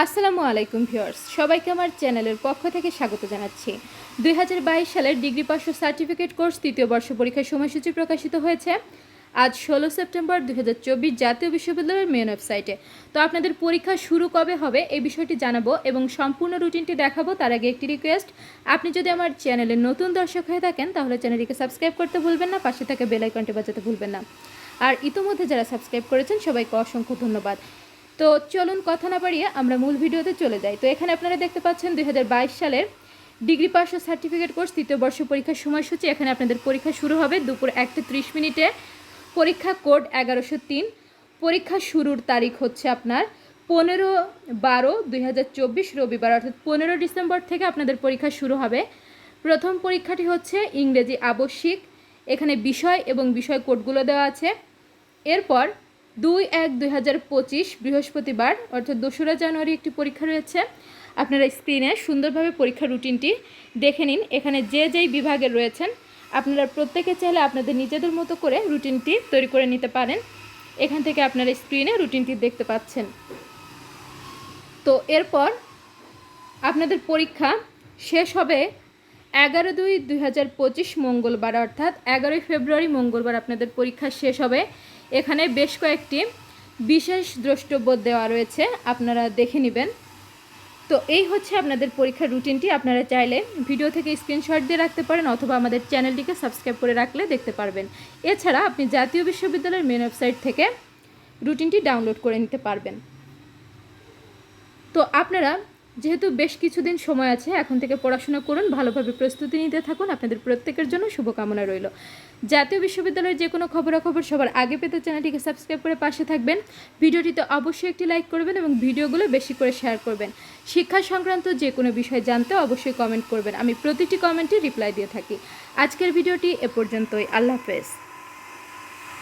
আসসালামু আলাইকুম ভিউয়ার্স, সবাইকে আমার চ্যানেলের পক্ষ থেকে স্বাগত জানাচ্ছি। দুই হাজার বাইশ সালের ডিগ্রি পাস ও সার্টিফিকেট কোর্স তৃতীয় বর্ষ পরীক্ষার সময়সূচি প্রকাশিত হয়েছে। আজ ষোলো সেপ্টেম্বর দুই হাজার চব্বিশ জাতীয় বিশ্ববিদ্যালয়ের মেন ওয়েবসাইটে। তো আপনাদের পরীক্ষা শুরু কবে হবে এই বিষয়টি জানাব এবং সম্পূর্ণ রুটিনটি দেখাবো। তার আগে একটি রিকোয়েস্ট আপনি যদি আমার চ্যানেলের নতুন দর্শক হয়ে থাকেন, তাহলে চ্যানেলটিকে সাবস্ক্রাইব করতে ভুলবেন না, পাশে থাকা বেল আইকনটি বাজাতে ভুলবেন না। আর ইতোমধ্যে যারা সাবস্ক্রাইব করেছেন, সবাইকে অসংখ্য ধন্যবাদ। তো চলুন কথা না বাড়িয়ে আমরা মূল ভিডিওতে চলে যাই। তো এখানে আপনারা দেখতে পাচ্ছেন দুই হাজার বাইশ সালের ডিগ্রি পাস ও সার্টিফিকেট কোর্স, তৃতীয় বর্ষ পরীক্ষার সময়সূচি। এখানে আপনাদের পরীক্ষা শুরু হবে দুপুর একটা ত্রিশ মিনিটে। পরীক্ষা কোড এগারোশো তিন। পরীক্ষা শুরুর তারিখ হচ্ছে আপনার পনেরো বারো দুই রবিবার, অর্থাৎ পনেরো ডিসেম্বর থেকে আপনাদের পরীক্ষা শুরু হবে। প্রথম পরীক্ষাটি হচ্ছে ইংরেজি আবশ্যিক। এখানে বিষয় এবং বিষয় কোডগুলো দেওয়া আছে। এরপর দুই এক দুই হাজার পঁচিশ বৃহস্পতিবার, অর্থাৎ দোসরা জানুয়ারি একটি পরীক্ষা রয়েছে। আপনারা স্ক্রিনে সুন্দরভাবে পরীক্ষার রুটিনটি দেখে নিন। এখানে যে যেই বিভাগে রয়েছেন, আপনারা প্রত্যেকে চাইলে আপনাদের নিজেদের মতো করে রুটিনটি তৈরি করে নিতে পারেন। এখান থেকে আপনারা স্ক্রিনে রুটিনটি দেখতে পাচ্ছেন। তো এরপর আপনাদের পরীক্ষা শেষ হবে এগারো দুই দুই মঙ্গলবার, অর্থাৎ এগারোই ফেব্রুয়ারি মঙ্গলবার আপনাদের পরীক্ষা শেষ হবে। এখানে বেশ কয়েকটি বিশেষ দ্রষ্টব্য দেওয়া রয়েছে, আপনারা দেখে নেবেন। তো এই হচ্ছে আপনাদের পরীক্ষার রুটিনটি, আপনারা চাইলে ভিডিও থেকে স্ক্রিনশট দিয়ে রাখতে পারেন অথবা আমাদের চ্যানেলটিকে সাবস্ক্রাইব করে রাখলে দেখতে পারবেন। এছাড়া আপনি জাতীয় বিশ্ববিদ্যালয়ের মেন ওয়েবসাইট থেকে রুটিনটি ডাউনলোড করে নিতে পারবেন। তো আপনারা যেহেতু বেশ কিছুদিন সময় আছে, এখন থেকে পড়াশোনা করুন, ভালোভাবে প্রস্তুতি নিতে থাকুন, আপনাদের প্রত্যেকের জন্য শুভকামনা রইল। জাতীয় বিশ্ববিদ্যালয়ের যে কোনো খবরাখবর সবার আগে পেতে চ্যানেলটিকে সাবস্ক্রাইব করে পাশে থাকবেন। ভিডিওটিতে অবশ্যই একটি লাইক করবেন এবং ভিডিওগুলো বেশি করে শেয়ার করবেন। শিক্ষা সংক্রান্ত যে কোনো বিষয় জানতে অবশ্যই কমেন্ট করবেন। আমি প্রতিটি কমেন্টে রিপ্লাই দিয়ে থাকি। আজকের ভিডিওটি এ পর্যন্তই। আল্লাহ হাফেজ।